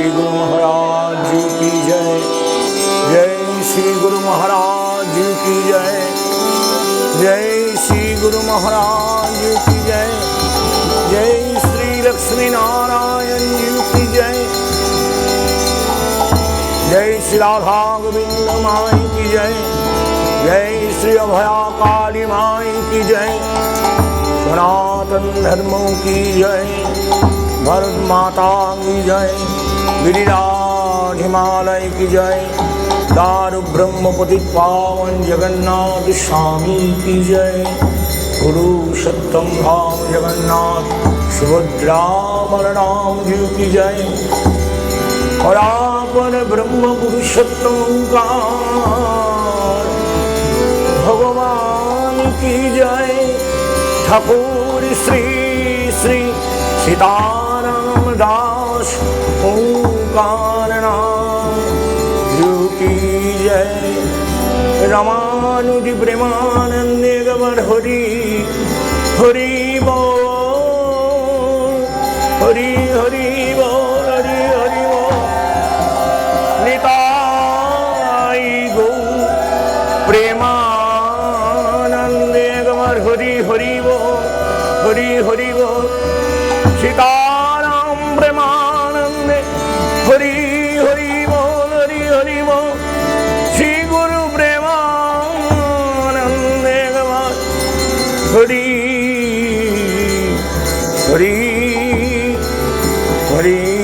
श्री गुरु महाराज जी की जय। जय श्री गुरु महाराज जी की जय। जय श्री गुरु महाराज जी की जय। जय श्री लक्ष्मी नारायण जी की जय। जय श्री राधा गोविंद माई की जय। जय श्री अभया काली माई की जय। सनातन धर्मों की जय। भरत माता की जय। गिरिराज हिमालय की जय दारु ब्रह्मपति पावन जगन्नाथ स्वामी की जय गुरु सत्यम धाम जगन्नाथ सुभद्रा बलराम जी की जय और आपन ब्रह्म पुरुषोत्तम का भगवान की जय ठाकुर श्री श्री सीताराम दास কারণা রূপি জয় রমানুজি প্রেমানন্দে গবর হরি হরি হরি হরি হরি হরি নিতাই গো, প্রেমানন্দে গমর হরি হরি হরি হরি সীতা হরি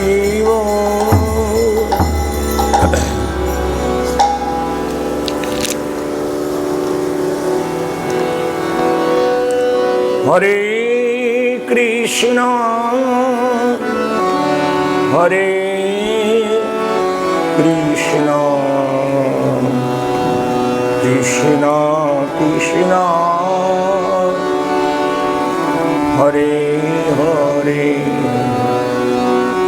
হরে কৃষ্ণ হরে কৃষ্ণ কৃষ্ণ কৃষ্ণ। হরে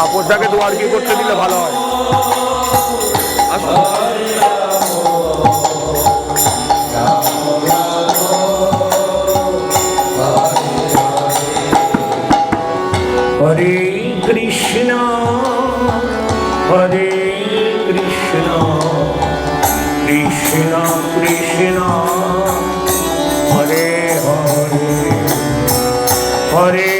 তাপসদাকে দুয়ার কি করতে দিলে ভালো হয়? হরে কৃষ্ণ হরে কৃষ্ণ কৃষ্ণ কৃষ্ণ, হরে হরে হরে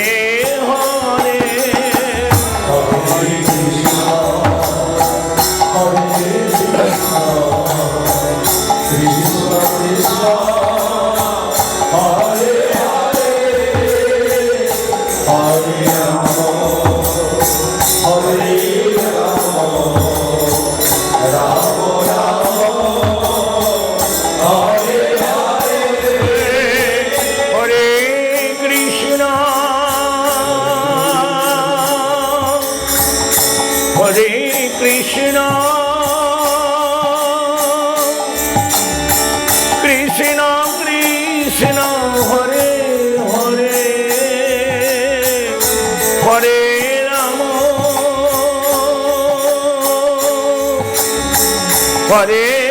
হরে